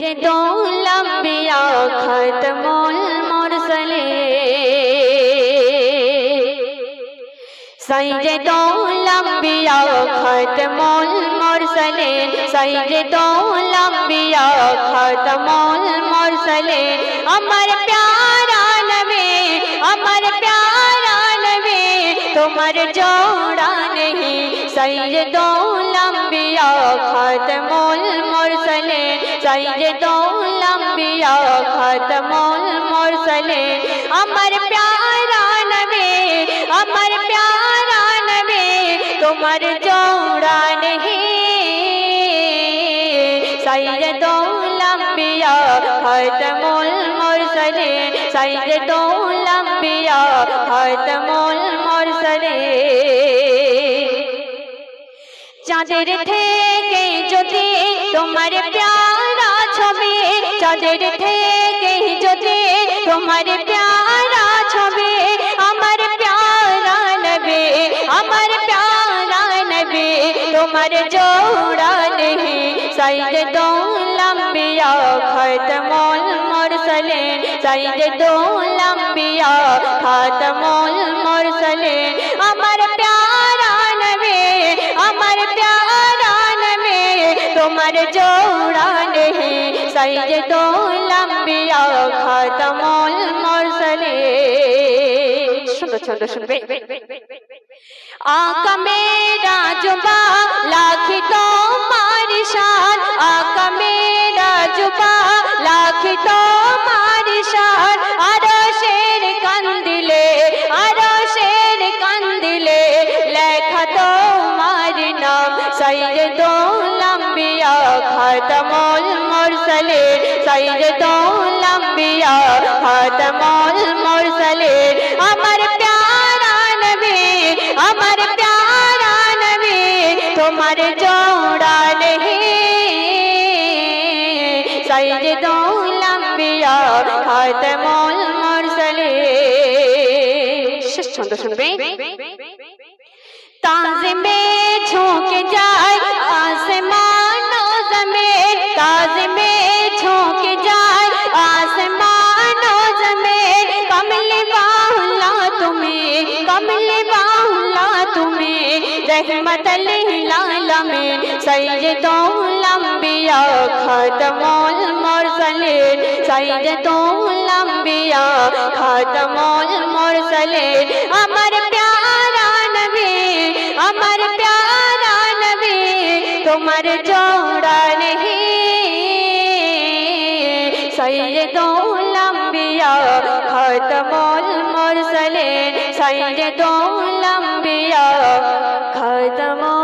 রে দৌলম বিয়া খতমুল মুরসলে সৈয়দুল বিয়া খতমুল মুরসলে সৈয়দুল বিয়া খতমুল মুরসলে আমার প্যারা নবে আমার প্যারা নবে তোমার জোড়া নেই সৈয়দুল আম্বিয়া খাতমুল মুরসালিন সৈয়দুল আম্বিয়া খাতমুল মুরসালিন আমার প্যারা নবী আমার প্যারা নবী তোমার জোড়া নেই সৈয়দুল আম্বিয়া খাতমুল মুরসালিন সৈয়দুল আম্বিয়া খাতমুল মুরসালিন চাঁদের থেকে যদি তোমার প্যারা ছবি, চাঁদের থেকে যদি তোমার প্যারা ছবি, আমার প্যারা নবী, আমার প্যারা তোমার জোড়া पर जोड़ा नहीं सैद तो लंबिया खतमोल मरसले सुनो छंद सुनबे आका मेरा जुबा लाखी तो मारी शान आका मेरा जुबा लाखी तो मारी शान आरो शेर कंदिले आरो शेर कंदिले लेखा तो मारी नाम सैद খাতামুল মুরসালিন সাইয়্যিদুল আম্বিয়া। খাতামুল মুরসালিন আমার প্যারা নবী, আমার প্যারা নবী, তোমার জোড়া নেহি। সাইয়্যিদুল আম্বিয়া খাতামুল মুরসালিন শেষ ছন্দ শুনবে? তাজিমে ঝুঁকে যা কমলে বাউলা তুমি রহমত লিল আলামিন সৈয়দুল আম্বিয়া খাতমুল মুরসালিন সৈয়দুল আম্বিয়া খাতমুল মুরসালিন আমার প্যারা নবী আমার প্যারা নবী তোমার জোড়া নেই সৈয়দুল আম্বিয়া খাতমুল সৈয়দুল আম্বিয়া খাতমুল